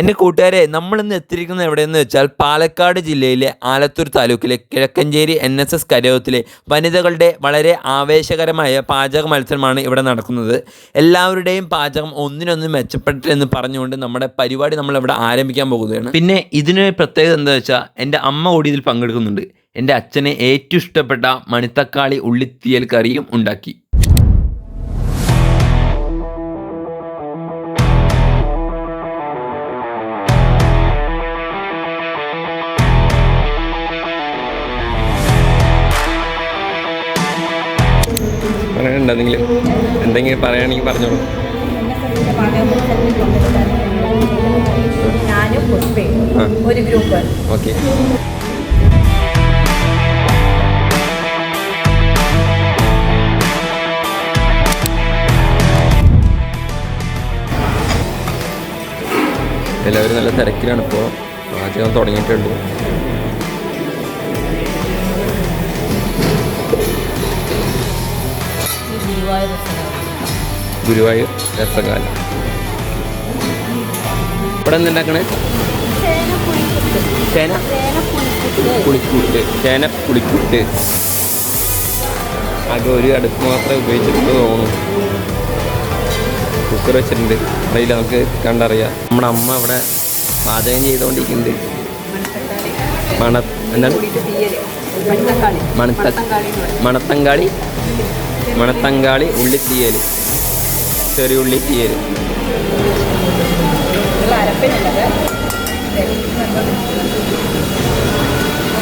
എന്റെ കൂട്ടുകാരെ നമ്മളിന്ന് എത്തിയിരിക്കുന്നത് എവിടെയെന്ന് വെച്ചാൽ പാലക്കാട് ജില്ലയിലെ ആലത്തൂർ താലൂക്കിലെ കിഴക്കഞ്ചേരി എൻ എസ് എസ് കരയോത്തിലെ വനിതകളുടെ വളരെ ആവേശകരമായ പാചക മത്സരമാണ് ഇവിടെ നടക്കുന്നത്. എല്ലാവരുടെയും പാചകം ഒന്നിനൊന്ന് മെച്ചപ്പെട്ടെന്ന് പറഞ്ഞുകൊണ്ട് നമ്മുടെ പരിപാടി നമ്മൾ ഇവിടെ ആരംഭിക്കാൻ പോകുകയാണ്. പിന്നെ ഇതിനൊരു പ്രത്യേകത എന്താ വെച്ചാൽ എന്റെ അമ്മ കൂടി ഇതിൽ പങ്കെടുക്കുന്നുണ്ട്. എന്റെ അച്ഛന് ഏറ്റവും ഇഷ്ടപ്പെട്ട മണിത്തക്കാളി ഉള്ളിത്തീയൽ കറിയും ഉണ്ടാക്കി. എന്തെങ്കിലും എന്തെങ്കിലും പറയുകയാണെങ്കിൽ പറഞ്ഞോളൂ. ഞാനും ഒരു ഗ്രൂപ്പ്. ഓക്കെ. എല്ലാവരും നല്ല തിരക്കിലാണ് ഇപ്പോൾ. പാചകം തുടങ്ങിയിട്ടുള്ളൂ ഗുരുവായൂർ രസകാലം. ഇവിടെ എന്തുണ്ടാക്കണേ ചേന? പുളിക്കൂട്ട്. ചേന പുളിക്കൂട്ട്. ആകെ ഒരു അടുപ്പ് മാത്രമേ ഉപയോഗിച്ചിട്ട് തോന്നുന്നു. കുക്കർ വെച്ചിട്ടുണ്ട്. അറിയില്ല നമുക്ക് കണ്ടറിയാം. നമ്മുടെ അമ്മ അവിടെ പാചകം ചെയ്തുകൊണ്ടിരിക്കുന്നുണ്ട്. മണ എന്താണ്? മണത്ത മണത്തങ്കാളി? മണത്തങ്കാളി ഉള്ളിത്തീയൽ ചെറിയ ഉള്ളിത്തീയൽ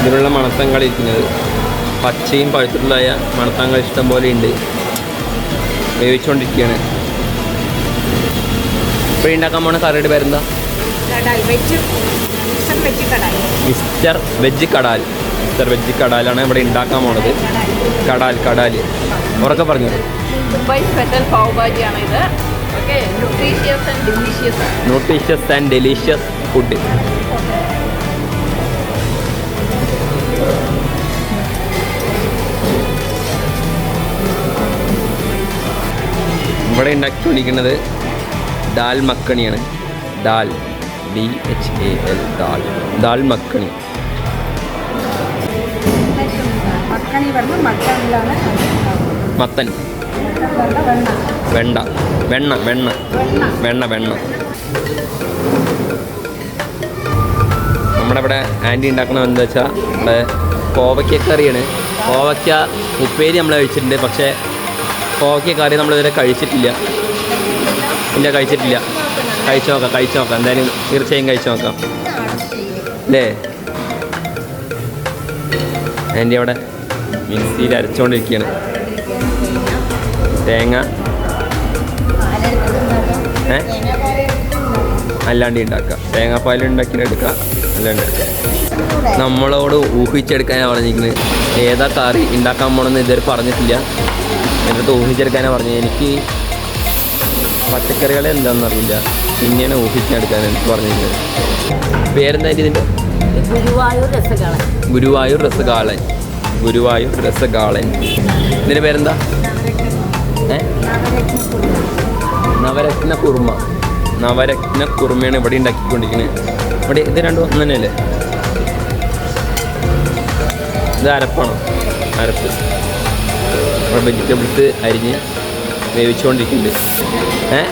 ഇതിലുള്ള മണത്തങ്കാളി ഇരിക്കുന്നത്. പച്ചയും പഴുത്തിട്ടുള്ളതായ മണത്തങ്കാളി ഇഷ്ടം പോലെ ഉണ്ട്. വേവിച്ചുകൊണ്ടിരിക്കുകയാണ് ഇപ്പോൾ ഉണ്ടാക്കാൻ പോണ കറിയുടെ പേരെന്താ? മിസ്റ്റർ വെജ് കടാൽ. മിസ്റ്റർ വെജ് കടാലാണ് ഇവിടെ ഉണ്ടാക്കാൻ പോണത്. കടാൽ കടാൽ. ഉറക്കെ പറഞ്ഞു. ദുബായ് സ്പെഷ്യൽ പാവ് ഭാജിയാണ് ഇത്. Nutritious and delicious nutritious and delicious food ഇവിടെ ഉണ്ടാക്കിക്കൊണ്ടിരിക്കുന്നത് dal മക്കണിയാണ്. Dal D H A L dal. Dal makhani. പറഞ്ഞ് മത്തൻ. വെണ്ട. വെണ്ണ വെണ്ണ. വെണ്ണ വെണ്ണ. നമ്മുടെ ഇവിടെ ആന്റി ഉണ്ടാക്കുന്നത് എന്താ വെച്ചാൽ നമ്മുടെ കോവയ്ക്ക കറിയാണ്. കോവയ്ക്ക ഉപ്പേരി നമ്മൾ കഴിച്ചിട്ടുണ്ട്. പക്ഷേ കോവയ്ക്ക കറി നമ്മളിതുവരെ കഴിച്ചിട്ടില്ല. ഇല്ല കഴിച്ചിട്ടില്ല. കഴിച്ചു നോക്കാം കഴിച്ചു നോക്കാം. എന്തായാലും തീർച്ചയായും കഴിച്ചു നോക്കാം. അല്ലേ? ആന്റി അവിടെ മിക്സിയിൽ അരച്ചുകൊണ്ടിരിക്കുകയാണ് തേങ്ങ. ഏ? അല്ലാണ്ട് ഉണ്ടാക്കുക. തേങ്ങാപ്പാൽ ഉണ്ടാക്കി എടുക്കുക. അല്ലാണ്ട് നമ്മളോട് ഊഹിച്ചെടുക്കാനാണ് പറഞ്ഞിരിക്കുന്നത്. ഏതാ കറി ഉണ്ടാക്കാൻ പോകണമെന്ന് ഇതുവരെ പറഞ്ഞിട്ടില്ല. എന്റെ അടുത്ത് ഊഹിച്ചെടുക്കാനാണ് പറഞ്ഞത്. എനിക്ക് പച്ചക്കറികൾ എന്താണെന്ന് അറിയില്ല. പിന്നെയാണ് ഊഹിച്ചെടുക്കാൻ എനിക്ക് പറഞ്ഞിരിക്കുന്നത്. പേരെന്താ ഇതിന്റെ ഗുരുവായൂർ രസകാളൻ ഗുരുവായൂർ രസഗാളൻ. ഗുരുവായൂർ രസഗാളൻ. ഇതിന്റെ പേരെന്താ? ഏ? നവരത്ന കുർമ്മ നവരത്ന കുർമ്മയാണ് ഇവിടെ ഉണ്ടാക്കിക്കൊണ്ടിരിക്കുന്നത് ഇവിടെ ഇത് രണ്ടും ഒന്ന് തന്നെയല്ലേ? ഇത് അരപ്പാണോ? അരപ്പ്. ഇവിടെ വെജിറ്റബിൾസ് അരിഞ്ഞ് വേവിച്ചുകൊണ്ടിരിക്കുന്നുണ്ട്. ഏ?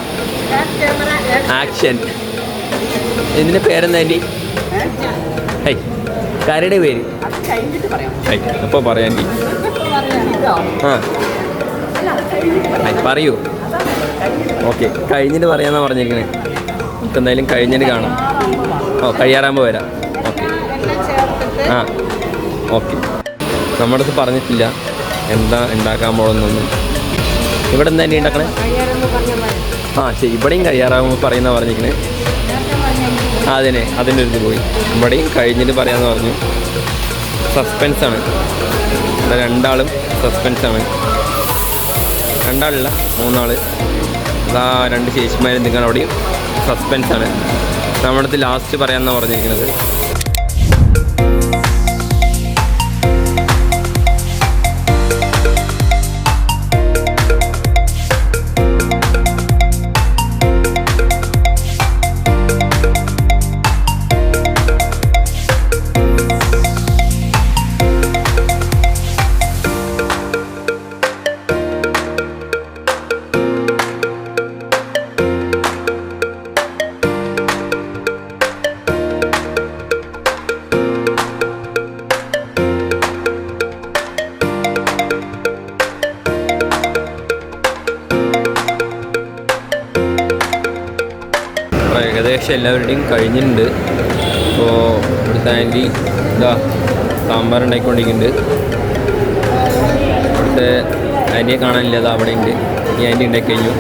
ആക്ഷൻ ഇതിന്റെ പേരെന്താ ആന്റി? ഹൈ. കരയുടെ പേര്? അപ്പൊ അപ്പോൾ പറയാൻ ആ. പറയൂ. ഓക്കെ കഴിഞ്ഞിട്ട് പറയാന്നാ പറഞ്ഞിരിക്കണേ നമുക്ക് എന്തായാലും കഴിഞ്ഞിട്ട് കാണാം. ഓ കഴിയാറാകുമ്പോൾ വരാം. ഓക്കെ. ആ ഓക്കെ. നമ്മുടെ അടുത്ത് പറഞ്ഞിട്ടില്ല. എന്താ ഉണ്ടാക്കാൻ പോകുന്നൊന്നും ഇവിടെ എന്താ ആന്റി ഉണ്ടാക്കണേ? ആ ശരി ഇവിടെയും കഴിയാറാകുമ്പോൾ പറയുന്ന പറഞ്ഞിരിക്കണേ അതിനെ അതിന്റെ ഇത് പോയി. ഇവിടെയും കഴിഞ്ഞിട്ട് പറയാമെന്ന് പറഞ്ഞു. സസ്പെൻസാണ് ഇവിടെ രണ്ടാളും സസ്പെൻസാണ് രണ്ടാളില്ല മൂന്നാൾ അതാ രണ്ട് ചേച്ചിമാരും നിൽക്കാൻ അവിടെയും സസ്പെൻസാണ് നമ്മുടെ അടുത്ത് ലാസ്റ്റ് പറയാമെന്നാണ് പറഞ്ഞിരിക്കുന്നത്. ഏകദേശം എല്ലാവരുടെയും കഴിഞ്ഞിട്ടുണ്ട്. അപ്പോൾ ഇവിടുത്തെ ആന്റി ഇതാ സാമ്പാർ ഉണ്ടാക്കിക്കൊണ്ടിരിക്കുന്നുണ്ട് ഇവിടുത്തെ ആന്റിയെ കാണാനില്ല അത് അവിടെ ഉണ്ട്. ഈ ആന്റി ഉണ്ടാക്കി കഴിഞ്ഞു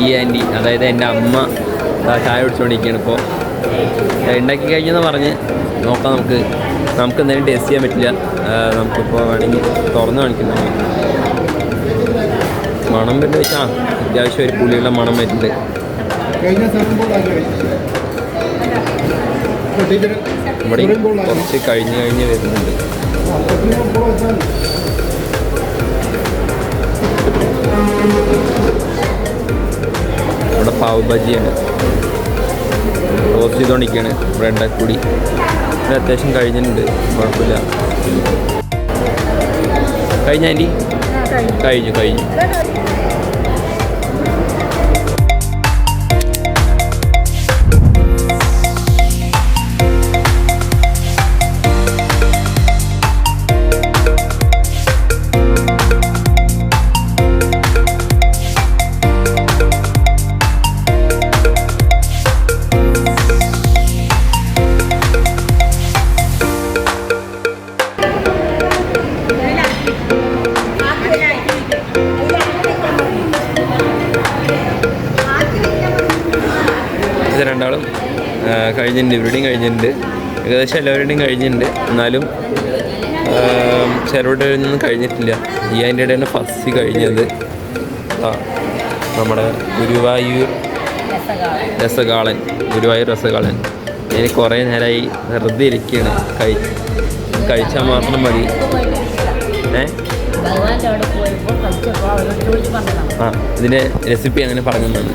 ഈ ആന്റി അതായത് എന്റെ അമ്മ ചായ കുടിച്ചുകൊണ്ടിരിക്കുകയാണ് ഇപ്പോൾ ഉണ്ടാക്കി കഴിഞ്ഞെന്ന് പറഞ്ഞ് നോക്കാം നമുക്ക്. നമുക്ക് എന്തായാലും ടേസ്റ്റ് ചെയ്യാൻ പറ്റില്ല. ആ, നമുക്കിപ്പോൾ വേണമെങ്കിൽ തുറന്ന് കാണിക്കുന്നു മണം വരുന്നത് വെച്ചാൽ അത്യാവശ്യം ഒരു പുളിയുള്ള മണം വരുന്നുണ്ട്. ഇവിടെ കുറച്ച് കഴിഞ്ഞ് കഴിഞ്ഞ് വരുന്നുണ്ട്. ഇവിടെ പാവ് ബജിയാണ്. റോസ്റ്റ് ചെയ്തുകൊണ്ടിരിക്കുകയാണ് ഇവിടെ കൂടി ഇവിടെ അത്യാവശ്യം കഴിഞ്ഞിട്ടുണ്ട്. കുഴപ്പമില്ല. കഴിഞ്ഞ ആന്റി? കഴിഞ്ഞു കഴിഞ്ഞു. കഴിഞ്ഞിട്ടുണ്ട് ഇവരുടെയും കഴിഞ്ഞിട്ടുണ്ട്. ഏകദേശം എല്ലാവരുടെയും കഴിഞ്ഞിട്ടുണ്ട്. എന്നാലും ചിലവരുടെ ഒന്നും കഴിഞ്ഞിട്ടില്ല. ഈ അതിന്റെ ഇടയിൽ ഫസ്റ്റ് കഴിഞ്ഞത് ആ നമ്മുടെ ഗുരുവായൂർ രസകാളൻ ഗുരുവായൂർ രസകാളൻ ഇനി കുറേ നേരമായി വെറുതെ ഇരിക്കുകയാണ്. കഴി കഴിച്ചാൽ മാത്രം മതി. ഏ? ആ ഇതിന്റെ റെസിപ്പി അങ്ങനെ പറഞ്ഞു തന്നു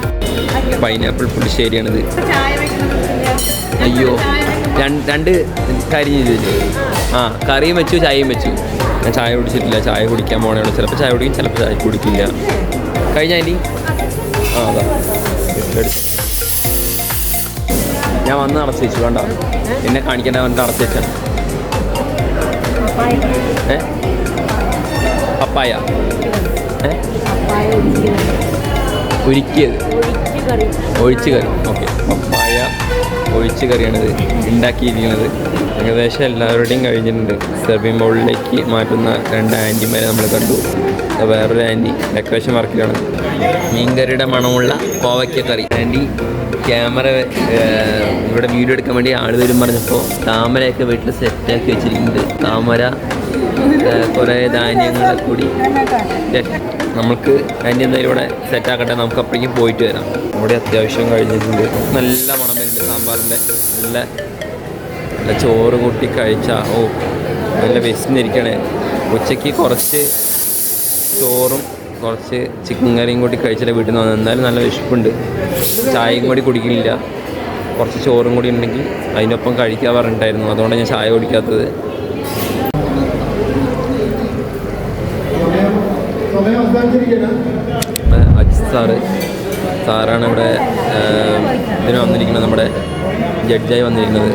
പൈനാപ്പിൾ പുളിശ്ശേരിയാണിത് അയ്യോ. രണ്ട് രണ്ട് കാര്യം ചെയ്തില്ലേ ആ കറിയും വെച്ചു ചായയും വെച്ചു. ഞാൻ ചായ കുടിച്ചിട്ടില്ല. ചായ കുടിക്കാൻ പോകണേ ചിലപ്പോൾ ചായ കുടിക്കും ചിലപ്പോൾ ചായ കുടിക്കില്ല. കഴിഞ്ഞ ഇനി ആ അതാ. ഞാൻ വന്ന് അടച്ചു വെച്ചു വേണ്ട എന്നെ കാണിക്കേണ്ട വന്നിട്ട് അടച്ചു വെച്ചാൽ ഏ? പപ്പായ. ഏ? ഉരുക്കിയത്. ഒഴിച്ച് കറി. ഓക്കെ. പപ്പായ. ഒഴിച്ച് കറിയാണിത് ഉണ്ടാക്കിയിരിക്കുന്നത്. ഏകദേശം എല്ലാവരുടെയും കഴിഞ്ഞിട്ടുണ്ട്. സെർവിംഗ് ബൗളിലേക്ക് മാറ്റുന്ന രണ്ട് ആന്റിമാരെ നമ്മൾ കണ്ടു. വേറൊരു ആന്റി ഡെക്കറേഷൻ വർക്കിലാണ്. മീൻകറിയുടെ മണമുള്ള കോവയ്ക്ക കറി. ആന്റി ക്യാമറ ഇവിടെ വീഡിയോ എടുക്കാൻ വേണ്ടി ആൾ വരും പറഞ്ഞപ്പോൾ താമരയൊക്കെ വീട്ടിൽ സെറ്റാക്കി വെച്ചിരിക്കുന്നുണ്ട്. താമര കുറേ ധാന്യങ്ങളെ കൂടി. നമുക്ക് അതിന്റെ എന്തായാലും ഇവിടെ സെറ്റാക്കട്ടെ നമുക്ക് അപ്പോഴേക്കും പോയിട്ട് വരാം. ഇവിടെ അത്യാവശ്യം കഴിഞ്ഞിട്ടുണ്ട്. നല്ല മണം വരുന്നുണ്ട് സാമ്പാറിന്റെ. നല്ല നല്ല ചോറ് കൂട്ടി കഴിച്ച ഓ നല്ല വിശന്നിരിക്കണേ. ഉച്ചയ്ക്ക് കുറച്ച് ചോറും കുറച്ച് ചിക്കൻ കറിയും കൂടി കഴിച്ചിട്ട് വീട്ടിൽ നിന്ന് എന്നാലും നല്ല വിശപ്പുണ്ട്. ചായയും കൂടി കുടിക്കുന്നില്ല കുറച്ച് ചോറും കൂടി ഉണ്ടെങ്കിൽ അതിനൊപ്പം കഴിക്കാൻ പറഞ്ഞിട്ടായിരുന്നു അതുകൊണ്ടാണ് ഞാൻ ചായ കുടിക്കാത്തത്. അജിത് സാറ് സാറാണ് ഇവിടെ ഇതിന് വന്നിരിക്കുന്നത് നമ്മുടെ ജഡ്ജായി വന്നിരിക്കുന്നത്.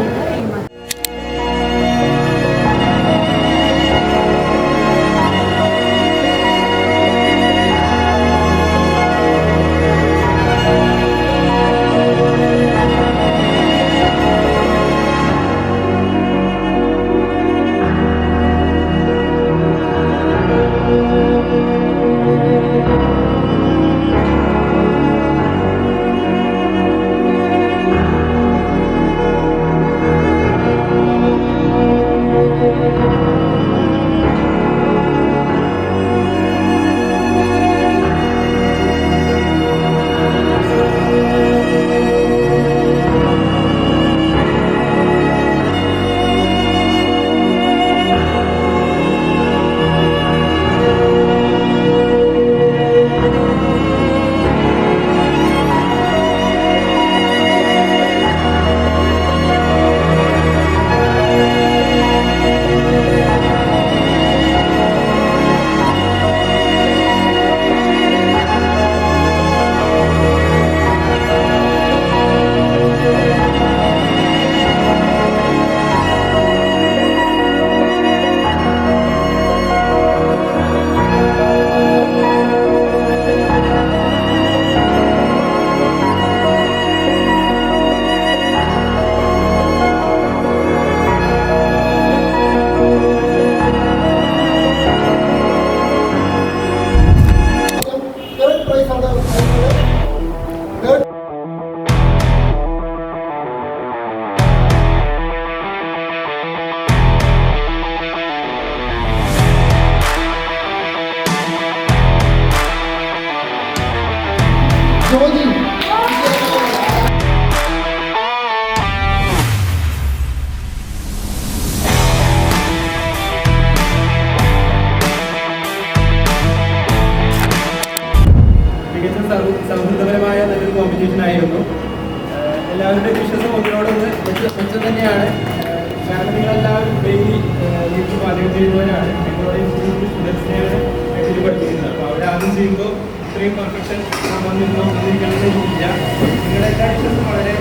ചെയ്യുമ്പോൾ ഇത്രയും പെർഫെക്ഷൻ വന്നിരുന്നോ എന്നിരിക്കണമെന്നില്ല നിങ്ങളുടെ എല്ലാ ഡിഷസും വളരെ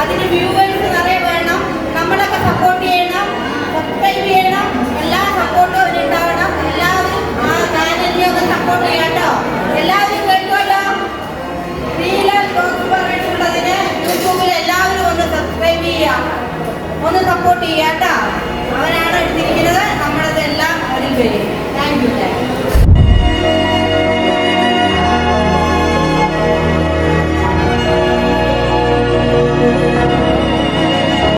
അതിന് വ്യൂവേഴ്സ് നിറയെ വേണം. നമ്മളൊക്കെ സപ്പോർട്ട് ചെയ്യണം. സബ്സ്ക്രൈബ് ചെയ്യണം. എല്ലാ സപ്പോർട്ടും അതിനുണ്ടാവണം എല്ലാവരും ആ ചാനലിനെ ഒന്ന് സപ്പോർട്ട് ചെയ്യാം സപ്പോർട്ട് ചെയ്യാം അവനാണ് എടുത്തിരിക്കുന്നത്.